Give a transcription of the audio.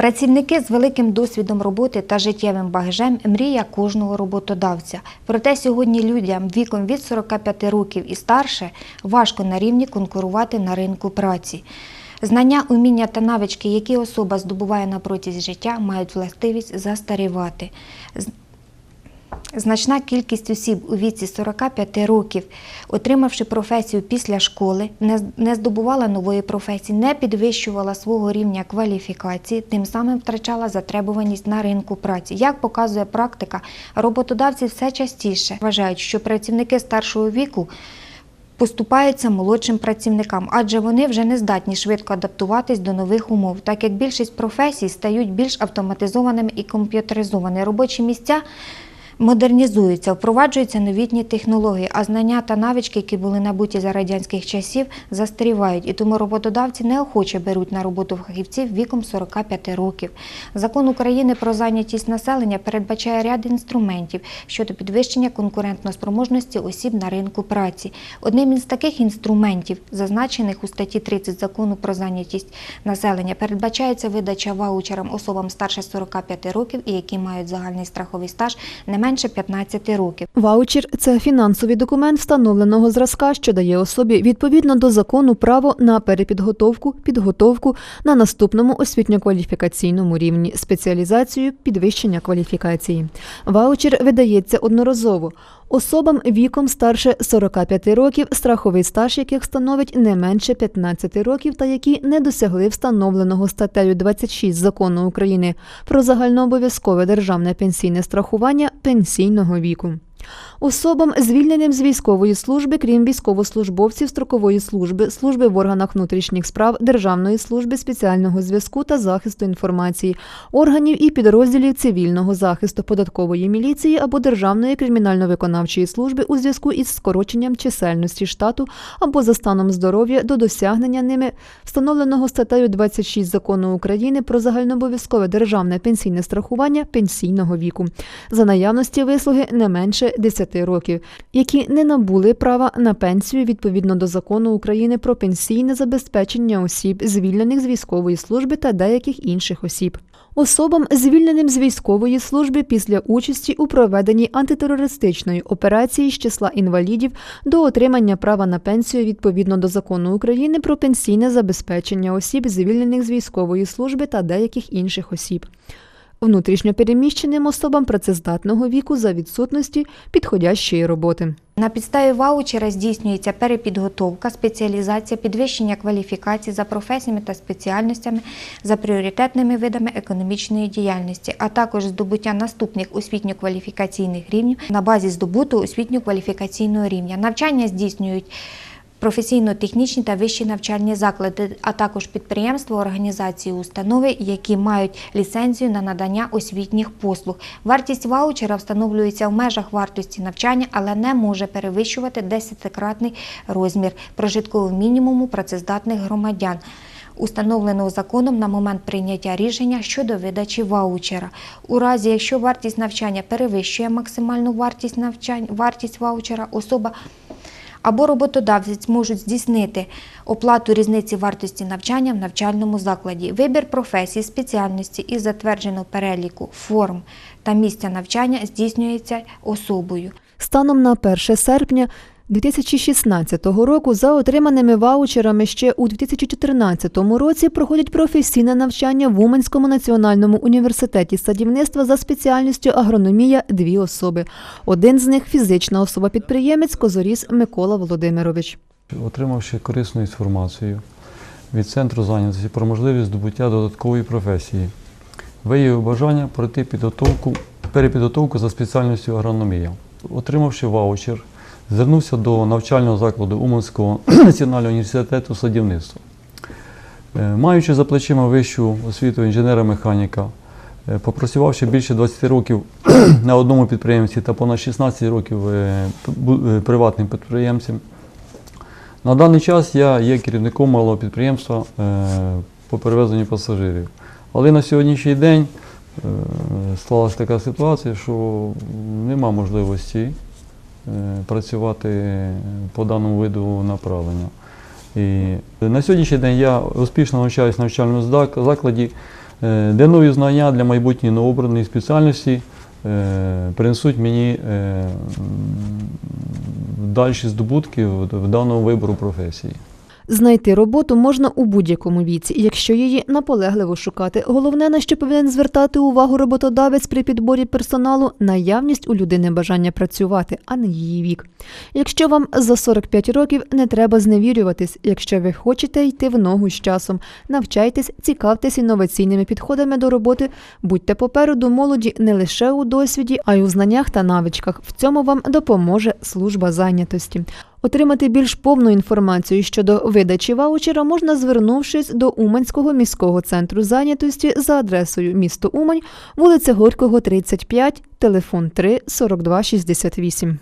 Працівники з великим досвідом роботи та життєвим багажем мрія кожного роботодавця. Проте сьогодні людям віком від 45 років і старше важко на рівні конкурувати на ринку праці. Знання, уміння та навички, які особа здобуває на протязі життя, мають властивість застарівати. Значна кількість осіб у віці 45 років, отримавши професію після школи, не здобувала нової професії, не підвищувала свого рівня кваліфікації, тим самим втрачала затребуваність на ринку праці. Як показує практика, роботодавці все частіше вважають, що працівники старшого віку поступаються молодшим працівникам, адже вони вже не здатні швидко адаптуватись до нових умов, так як більшість професій стають більш автоматизованими і комп'ютеризованими. Робочі місця модернізуються, впроваджуються новітні технології, а знання та навички, які були набуті за радянських часів, застарівають, і тому роботодавці неохоче беруть на роботу фахівців віком 45 років. Закон України про зайнятість населення передбачає ряд інструментів щодо підвищення конкурентноспроможності осіб на ринку праці. Одним із таких інструментів, зазначених у статті 30 закону про зайнятість населення, передбачається видача ваучерам особам старше 45 років і які мають загальний страховий стаж не менше 15 років. Ваучер це фінансовий документ встановленого зразка, що дає особі відповідно до закону право на перепідготовку, підготовку на наступному освітньо-кваліфікаційному рівні, спеціалізацію, підвищення кваліфікації. Ваучер видається одноразово. Особам віком старше 45 років, страховий стаж яких становить не менше 15 років та які не досягли встановленого статтею 26 закону України про загальнообов'язкове державне пенсійне страхування пенсійного віку. Особам, звільненим з військової служби, крім військовослужбовців строкової служби, служби в органах внутрішніх справ, Державної служби спеціального зв'язку та захисту інформації, органів і підрозділів цивільного захисту податкової міліції або Державної кримінально-виконавчої служби у зв'язку із скороченням чисельності штату або за станом здоров'я до досягнення ними встановленого статтею 26 закону України про загальнообов'язкове державне пенсійне страхування пенсійного віку. За наявності вислуги не менше 10 років, які не набули права на пенсію відповідно до закону України про пенсійне забезпечення осіб, звільнених з військової служби та деяких інших осіб. Особам, звільненим з військової служби після участі у проведенні антитерористичної операції з числа інвалідів до отримання права на пенсію відповідно до закону України про пенсійне забезпечення осіб, звільнених з військової служби та деяких інших осіб внутрішньопереміщеним особам працездатного віку за відсутності підходящої роботи. На підставі ваучера здійснюється перепідготовка, спеціалізація, підвищення кваліфікації за професіями та спеціальностями за пріоритетними видами економічної діяльності, а також здобуття наступних освітньо-кваліфікаційних рівнів на базі здобутого освітньо-кваліфікаційного рівня. Навчання здійснюють професійно-технічні та вищі навчальні заклади, а також підприємства, організації, установи, які мають ліцензію на надання освітніх послуг. Вартість ваучера встановлюється в межах вартості навчання, але не може перевищувати 10-кратний розмір прожиткового мінімуму працездатних громадян. Установленого законом на момент прийняття рішення щодо видачі ваучера. У разі, якщо вартість навчання перевищує максимальну вартість навчань, вартість ваучера, особа або роботодавець можуть здійснити оплату різниці вартості навчання в навчальному закладі, вибір професії, спеціальності і затвердженого переліку форм та місця навчання здійснюється особою. Станом на 1 серпня 2016 року за отриманими ваучерами ще у 2014 році проходять професійне навчання в Уманському національному університеті садівництва за спеціальністю агрономія дві особи. Один з них фізична особа-підприємець Козоріс Микола Володимирович. Отримавши корисну інформацію від центру зайнятості про можливість здобуття додаткової професії, виявив бажання пройти підготовку, перепідготовку за спеціальністю агрономія. Отримавши ваучер, звернувся до навчального закладу Уманського національного університету садівництва. Е, Маючи за плечима вищу освіту інженера-механіка, е, попрацювавши більше 20 років на одному підприємстві та понад 16 років е, приватним підприємцем, на даний час я є керівником малого підприємства по перевезенню пасажирів. Але на сьогоднішній день склалася така ситуація, що нема можливості працювати по даному виду направлення. І на сьогоднішній день я успішно навчаюся в навчальному закладі е, де нові знання для майбутньої новообраної спеціальності е, принесуть мені далі здобутки в даному вибору професії. Знайти роботу можна у будь-якому віці, якщо її наполегливо шукати. Головне, на що повинен звертати увагу роботодавець при підборі персоналу наявність у людини бажання працювати, а не її вік. Якщо вам за 45 років не треба зневірюватись, якщо ви хочете йти в ногу з часом, навчайтесь, цікавтесь інноваційними підходами до роботи, будьте попереду молоді не лише у досвіді, а й у знаннях та навичках. В цьому вам допоможе служба зайнятості. Отримати більш повну інформацію щодо видачі ваучера можна звернувшись до Уманського міського центру зайнятості за адресою місто Умань, вулиця Горького, 35, телефон 3 42 68.